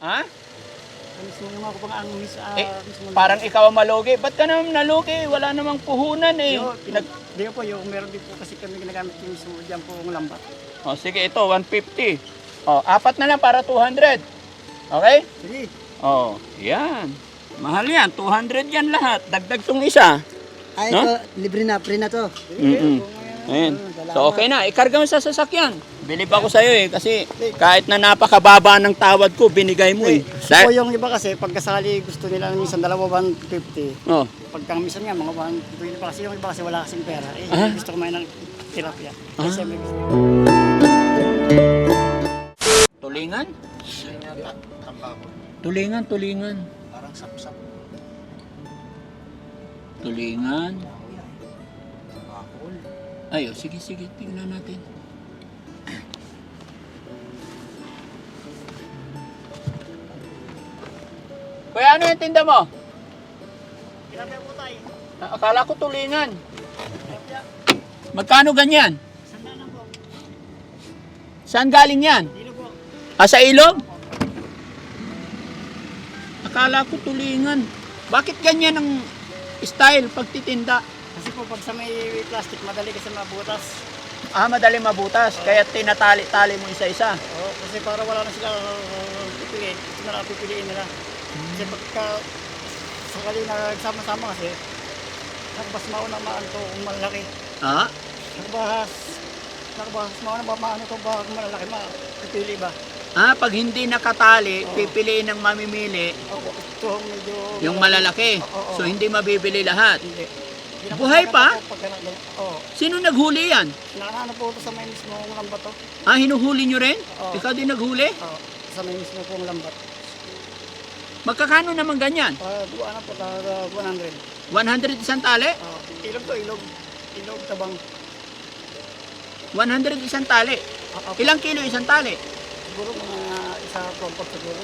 Ha? Mismo yung ako pang ang mis, ah, Eh, mismo Parang ikaw ang malugi. Ba't ka naman nalugi? Wala namang puhunan eh. Yo, Pinag... Di po, yung meron din po kasi kami ginagamit yung mismo dyan po ng lambat. Oh, sige, ito, 150. Oh, apat na lang para 200. Okay? Sige. Oh, yan. Mahal yan. 200 yan lahat. Dagdag tong isa. Ay, No? ito, libre na, free na to. Mm-mm. Ayan. So, okay na. Ikarga mo sa sasakyan. Bilib ako sa'yo eh. Kasi kahit na napakababa ng tawad ko, binigay mo eh. O Sa- yung iba kasi, pagkasali gusto nila minsan dalawa 150. Oh. Pagka minsan nga, mga 120 pa kasi yung iba kasi wala kasing pera. Eh, Ah. gusto kumain ng tilapia. Ah. Kasi may gusto. Tulingan? Tulingan, tulingan. Parang sapsap. Tulingan. Ay, oh, sige, sige. Tingnan natin. Kuya, ano yung tinda mo? Tilapia po tayo. Ah, Akala ko tulingan. Magkano ganyan? Sanda na po. Saan galing yan? Dilo po. Ah, sa ilog? Akala ko tulingan. Bakit ganyan ang style pagtitinda? Kasi po pag sa may plastic, madali kasi mabutas. Ah, madali mabutas. Kaya tinatali-tali mo isa-isa. Oo, kasi para wala na sila uh, pipiliin. Ito na lang pipiliin nila. Kasi pagka sakali na nagsama-sama kasi, nakabas mauna maano to kung malaki. Ah? Nakabahas, nakabahas mauna ba maano to ba kung malaki, ma pipili ba? Ah, pag hindi nakatali, Oo. pipiliin ng mamimili Oo, ito medyo... yung malalaki. Oo, oo. So, hindi mabibili lahat. Hindi. Buhay pa? Oo. Sino naghuli yan? Nakakano po ito sa may mismo lambat to. Ah, hinuhuli nyo rin? Oo. Ikaw din naghuli? Oo, sa may mismo pong lambat. Magkakano naman ganyan? Uh, ano po, uh, 100. 100 isang tali? Oo. ilog to, ilog. Ilog, tabang. 100 isang tali. Oo, Ilang kilo isang tali? Siguro mga isa kompot siguro.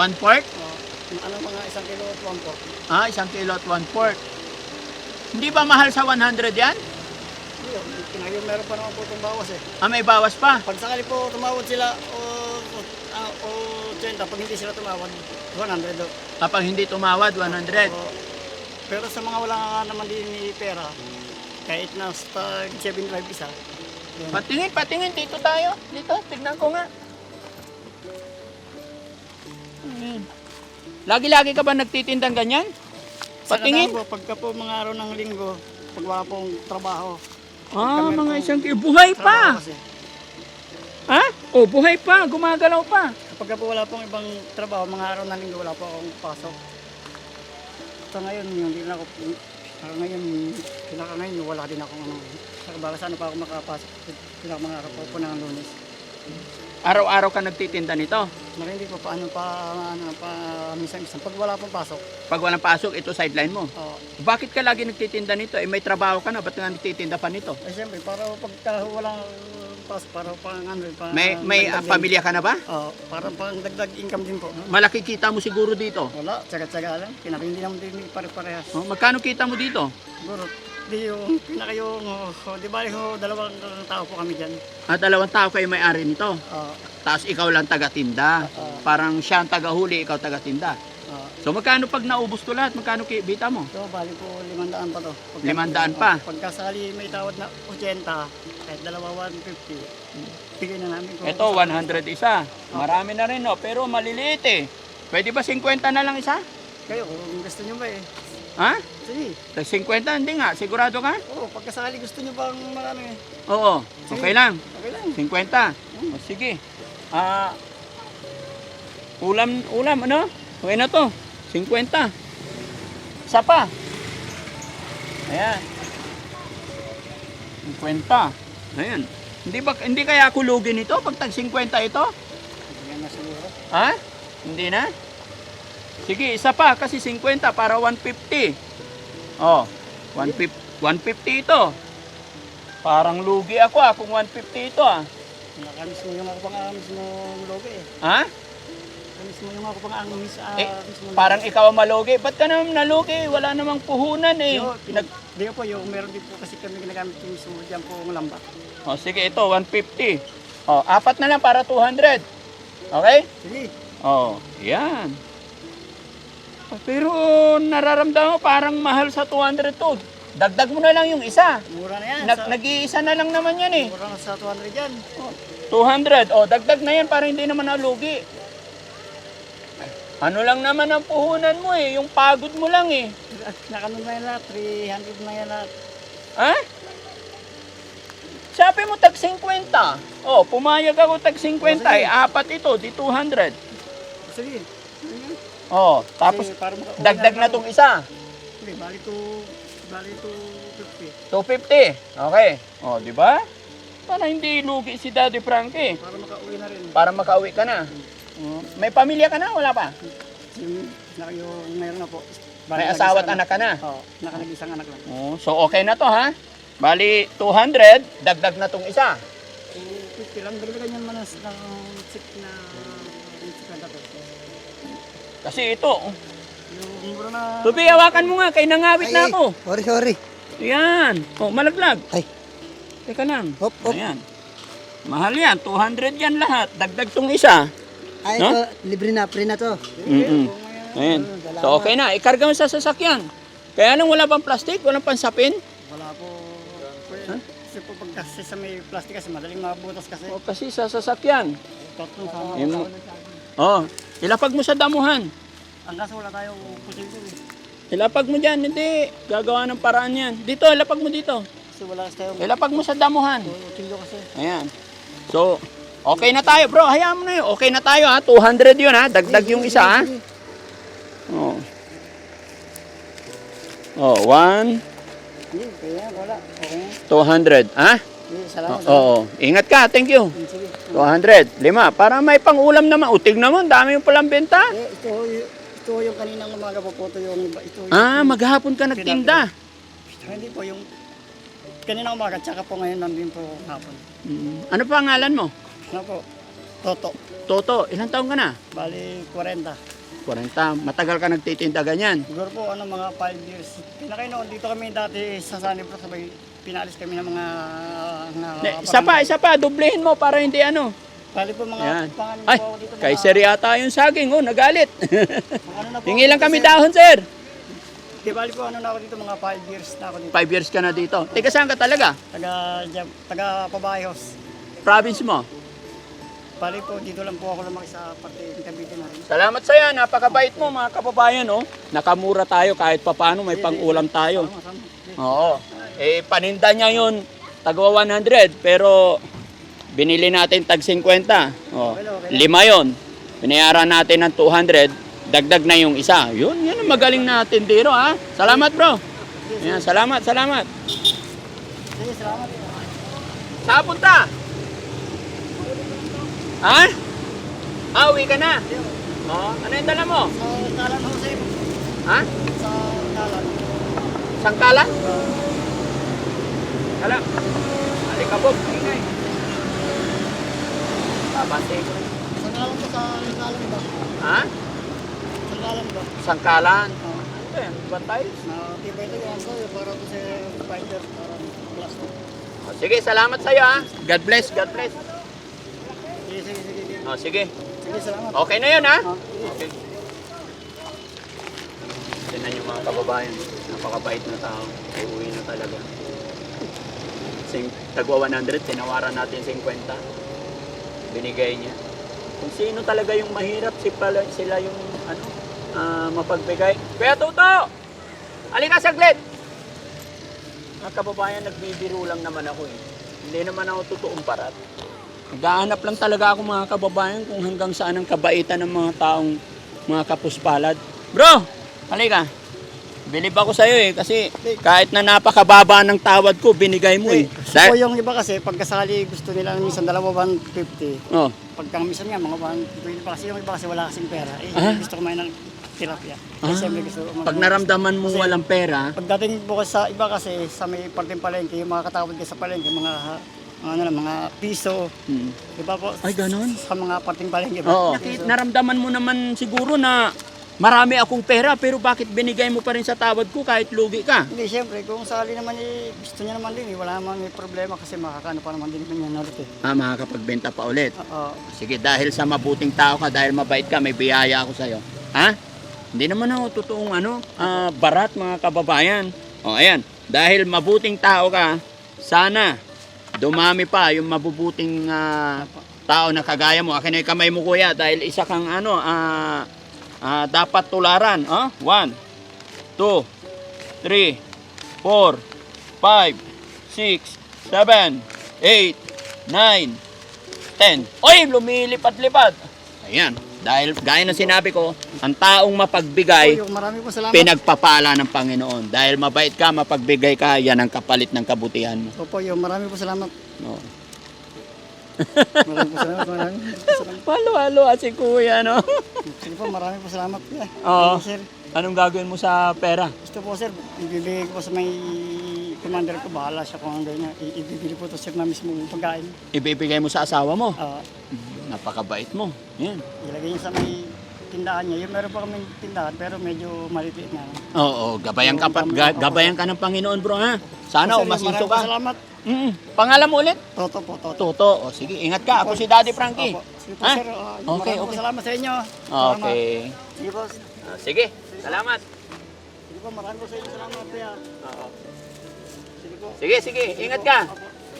One fourth? Oo. ano mga isang kilo at one pot. Ah, isang kilo at one fourth. Hindi ba mahal sa 100 yan? Hindi, kinayo meron pa naman po itong bawas eh. Ah, may bawas pa. Pag sakali po tumawad sila o o, ah, o 80, pag hindi sila tumawad, 100 do. Kapag hindi tumawad, 100. Oo. pero sa mga wala nga naman din ni pera, kahit na sa 75 isa, yun. Patingin, patingin. Dito tayo. Dito, tignan ko nga. Ayan. Lagi-lagi ka ba nagtitindang ganyan? Sa Patingin. po, pagka po mga araw ng linggo, pag wala pong trabaho, Ah, mga isang kilo. Buhay pa. Ha? Oh, buhay pa. Gumagalaw pa. Kapag po wala pong ibang trabaho, mga araw ng linggo, wala po akong pasok. Sa ngayon, yung hindi na ako, sa ngayon, pinaka ngayon, wala din ako ano. Baka sana pa ako makapasok. Pinaka mga araw po po ng lunes. Araw-araw ka nagtitinda nito. Marindi po paano pa, ano, pa, minsan-minsan. Pag wala pong pasok, Pag walang pasok, ito sideline mo. oh, Bakit ka lagi nagtitinda nito? Eh, may trabaho ka na. Ba't nga nagtitinda pa nito? eh siyempre, para pagka walang pasok, para pang ano, pa, May, may din. pamilya ka na ba? Oo, para pang dagdag income din po. Malaki kita mo siguro dito. Wala, tsaga-tsaga lang. Pinaka hindi naman din pare-parehas. Oh, magkano kita mo dito? Siguro, di yung pinaka yung, oh, di ba yung dalawang tao po kami dyan. At dalawang tao kayo may-ari nito. Oo, Tapos ikaw lang taga-tinda. Oo. Parang siya ang taga-huli, ikaw taga-tinda. oo. So magkano pag naubos to lahat? Magkano ki- bita mo? So, bali po, limandaan pa to. Pagka, Limandaan pa? Oo, Pagkasali may tawad na 80, kahit dalawa 150, bigay na namin ko. Ito, 100 isa. Marami na rin, no? Pero maliliit eh. Pwede ba 50 na lang isa? Kayo, kung gusto nyo ba eh. Ha? Sige. Tag 50? Hindi nga. Sigurado ka? Oo, pagkasali gusto nyo bang marami eh. Oo. Okay lang. Okay lang. 50. O, sige. Ah, ulam, ulam, ano? Okay na to. 50. Isa pa. Ayan. 50. Ayan. Hindi ba hindi kaya ako lugi nito pag tag 50 ito? Yan na siguro. Ha? Hindi na? Sige, isa pa kasi 50 para 150. Oh, 150, 150 ito. Parang lugi ako ah kung 150 ito ah. Nakamiss mo yung ako pang ah, mismo logo eh. Ha? Kamis mo yung ako pang ang mis, ah, Eh, Parang ikaw ang malugi. Ba't ka naman nalugi? Wala namang puhunan eh. Yo, Pinag... Di po, yung meron din po kasi kami ginagamit yung mismo dyan po ng lambat. Oh, sige, ito, 150. Oh, apat na lang para 200. Okay? Sige. Oh, yan. Pero nararamdaman mo parang mahal sa 200 to. Dagdag mo na lang yung isa. Mura na yan. Nag, sa, nag-iisa na lang naman yan eh. mura na sa 200 yan. 200. Oh, dagdag na yan para hindi naman nalugi. Ano lang naman ang puhunan mo eh. Yung pagod mo lang eh. Nakanon na yan lahat. 300 na yan lahat. Ha? Sabi mo tag 50. Oh, pumayag ako tag 50. Ay, apat ito, di 200. Sige. Oh, tapos Kasi para dagdag na tong isa. Hindi, bali to, bali to 50. 250. Okay. Oh, di ba? Para hindi lugi si Daddy Frankie. Para makauwi na rin. Para makauwi ka na. Oh, May pamilya ka na? Wala pa? Yung, na, yung mayroon na po. May asawa at anak ka na? Oo, nakanag-isang anak lang. Oh, so okay na to ha? Bali, 200, dagdag na tong isa. So, 50 lang. Dagdagan yan manas ng chip na. Kasi ito, oh. Yung mura na... Tubi, hawakan mo nga, kay nangawit na ako. Sorry, sorry. Yan. Oh, malaglag. Ay. Teka lang. Hop, hop. Ayan. Mahal yan. 200 yan lahat. Dagdag tong isa. Ay, No? ito, libre na, free na to. Mm-mm. Ayan. So, okay na. Ikarga mo sa sasakyan. Kaya lang wala bang plastic? Walang pansapin? Wala po. Kasi po pag kasi sa may plastic kasi madaling mabutas kasi. O, kasi sa sasakyan. Tatlong sama. Oh, ilapag mo sa damuhan. Ang kaso wala tayong pusin ko. Ilapag mo dyan. Hindi. Gagawa ng paraan yan. Dito, ilapag mo dito. Kasi wala kasi tayong Ilapag mo sa damuhan. pusin ko kasi. Ayan. So, okay na tayo. Bro, hayaan mo na yun. Okay na tayo ha. 200 yun ha. Dagdag yung isa ha. Oh. Oh, one, Hindi, kaya wala. Okay na. 200. Ha? Hindi, Oo. salamat. oo. Ingat ka. Thank you. Sige. 200. Lima. Para may pang-ulam naman. Utig naman. Dami yung palang benta. Eh, ito, ito yung kaninang umaga po po. Ito yung, ito yung, Ah, maghapon ka nagtinda. hindi po yung, kaninang umaga, tsaka po ngayon nandun po hapon. Mm. Ano pa ang ngalan mo? Ano po? Toto. Toto. Ilang taong ka na? Bali, 40. 40. Matagal ka nagtitinda ganyan. Siguro po, ano, mga 5 years. Pinakay noon, dito kami dati sa Sunny Brook, sabay, pinalis kami ng mga, mga Ne, isa pa, isa pa. Dublehin mo para hindi ano. Bali po mga Yan. pangalan Ay, po dito. mga- kay sir yata yung saging. Oh, nagalit. mga ano na po, Hingi lang kami kasi- dahon, sir. Di bali po, ano na ako dito, mga 5 years na ako dito. Five years ka na dito. Teka, saan ka talaga? Taga, Jam- taga Pabayos. Province mo. Bali po, dito lang po ako lumaki sa parte ng Cavite na rin. Salamat sa yan. Napakabait mo, mga kababayan. Oh. Nakamura tayo kahit papano. May pang-ulam tayo. Sama, sama. Oo. Eh, paninda niya yun. Tagwa 100. Pero, binili natin tag 50. Oh. Lima yon. Binayaran natin ng 200. Dagdag na yung isa. Yun, yun ang magaling na tindero, ha? Salamat, bro. Yan, salamat, salamat. Saan punta? Ha? Ah, uwi ka na. Oh, ano yung dala mo? Sa Talan Jose, Ha? sa Talan. Sangkalan? Kala. Alikabog. Ingay. Babante ko. Sa Talan po, sa Talan ba? Ha? Sa Talan ba? Sangkalan. Oo. Ano yan? Bantay? Na tiba ito yung ano, yung para to sa fighter, parang plus. Oh, sige, salamat sa'yo ha. God bless, God bless. Sige, sige, sige. sige. Oh, sige. Sige, salamat. Okay na yun ha. Ah, Okay. Tignan yung mga kababayan. Napakabait na tao. Ay uwi na talaga. Sing, tagwa 100, tinawaran natin 50. Binigay niya. Kung sino talaga yung mahirap, si pala, sila yung ano, ah, mapagbigay. Kaya Toto! Halika saglit! Mga kababayan, nagbibiro lang naman ako eh. Hindi naman ako totoong parat. Naghahanap lang talaga ako mga kababayan kung hanggang saan ang kabaitan ng mga taong mga kapuspalad. Bro, halika. Bilib ako sa'yo eh kasi kahit na napakababa ng tawad ko, binigay mo eh. Dahil- yung iba kasi, pagkasali gusto nila minsan dalawa 150. oh, Pagka minsan nga, mga 120 pa kasi yung iba kasi wala kasing pera. Eh, Ah. gusto kumain ng tilapia. Ah. Gusto pag naramdaman mo walang pera, Pagdating po kasi sa iba kasi, sa may parteng palengke, yung mga katawad ka sa palengke, mga, mga, ano lang, mga piso. hmm. Di ba po? Ay, ganon? Sa mga parteng palengke. ba? Oo. Piso. naramdaman mo naman siguro na marami akong pera pero bakit binigay mo pa rin sa tawad ko kahit lugi ka? Hindi, siyempre, kung sali naman eh, gusto niya naman din eh, wala naman may problema kasi makakano pa naman din naman yan ulit eh. Ah, makakapagbenta pa ulit. Oo. Sige, dahil sa mabuting tao ka, dahil mabait ka, may biyaya ako sa'yo. Ha? Hindi naman ako totoong ano, ah, barat mga kababayan. O, ayan. Dahil mabuting tao ka, sana dumami pa yung mabubuting ah, tao na kagaya mo. Akin na yung kamay mo kuya dahil isa kang ano, ah, ah, dapat tularan. Oh? One, two, three, four, five, six, seven, eight, nine, 10. Oy, lumilipad-lipad. Ayan. Dahil gaya ng sinabi ko, ang taong mapagbigay, Oy, pinagpapala ng Panginoon. Dahil mabait ka, mapagbigay ka, yan ang kapalit ng kabutihan mo. Opo, yung marami po salamat. No. Marami po salamat, marami po salamat. Halo-halo ah, si kuya, no? Sige po, marami po salamat. Yeah. Oo. Thank you, sir. Anong gagawin mo sa pera? Gusto po sir, ibibigay ko po sa may commander ko, bahala siya kung ano niya. I- ibibili po to sir na mismo pagkain. Ibibigay mo sa asawa mo. Ah, Napakabait mo. Yan. ilagay niya sa may tindahan niya. Yung meron pa kami tindahan pero medyo maliit na. Oo, gabayan ka, pa, ga- gabayan ka ng Panginoon, bro, ha? Sana Sir, umasinso maraming po ka. Salamat. Mm, pangalan mo ulit? Toto po, toto. Toto. O, sige, ingat ka. Ako si Daddy Frankie. Opo. Sige po Ha? sir. ah, Okay, po okay. salamat sa inyo. Salamat. Okay. Sige po. Ah, sige, salamat. Sige po, maraming po sa inyo salamat. Kuya. Oo. Sige po. Sige, sige, ingat ka.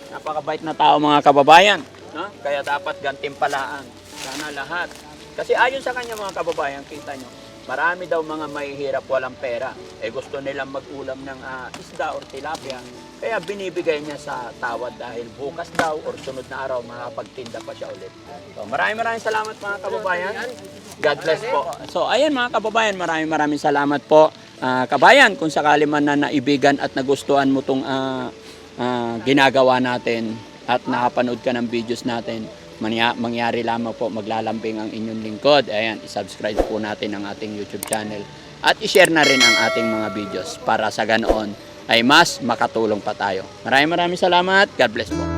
Napakabait na tao mga kababayan. No? Kaya dapat gantimpalaan. Sana lahat. Kasi ayon sa kanya mga kababayan, kita nyo, marami daw mga mahihirap walang pera. Eh gusto nilang mag-ulam ng ah, isda or tilapia. Kaya binibigay niya sa tawad dahil bukas daw or sunod na araw makapagtinda pa siya ulit. So, maraming maraming salamat mga kababayan. God bless po. So ayan mga kababayan, maraming maraming salamat po. Ah, kabayan, kung sakali man na naibigan at nagustuhan mo tong ah, ah, ginagawa natin at nakapanood ka ng videos natin, mangyari lamang po maglalambing ang inyong lingkod. Ayan, isubscribe po natin ang ating YouTube channel at i-share na rin ang ating mga videos para sa ganoon ay mas makatulong pa tayo. Maraming maraming salamat. God bless po.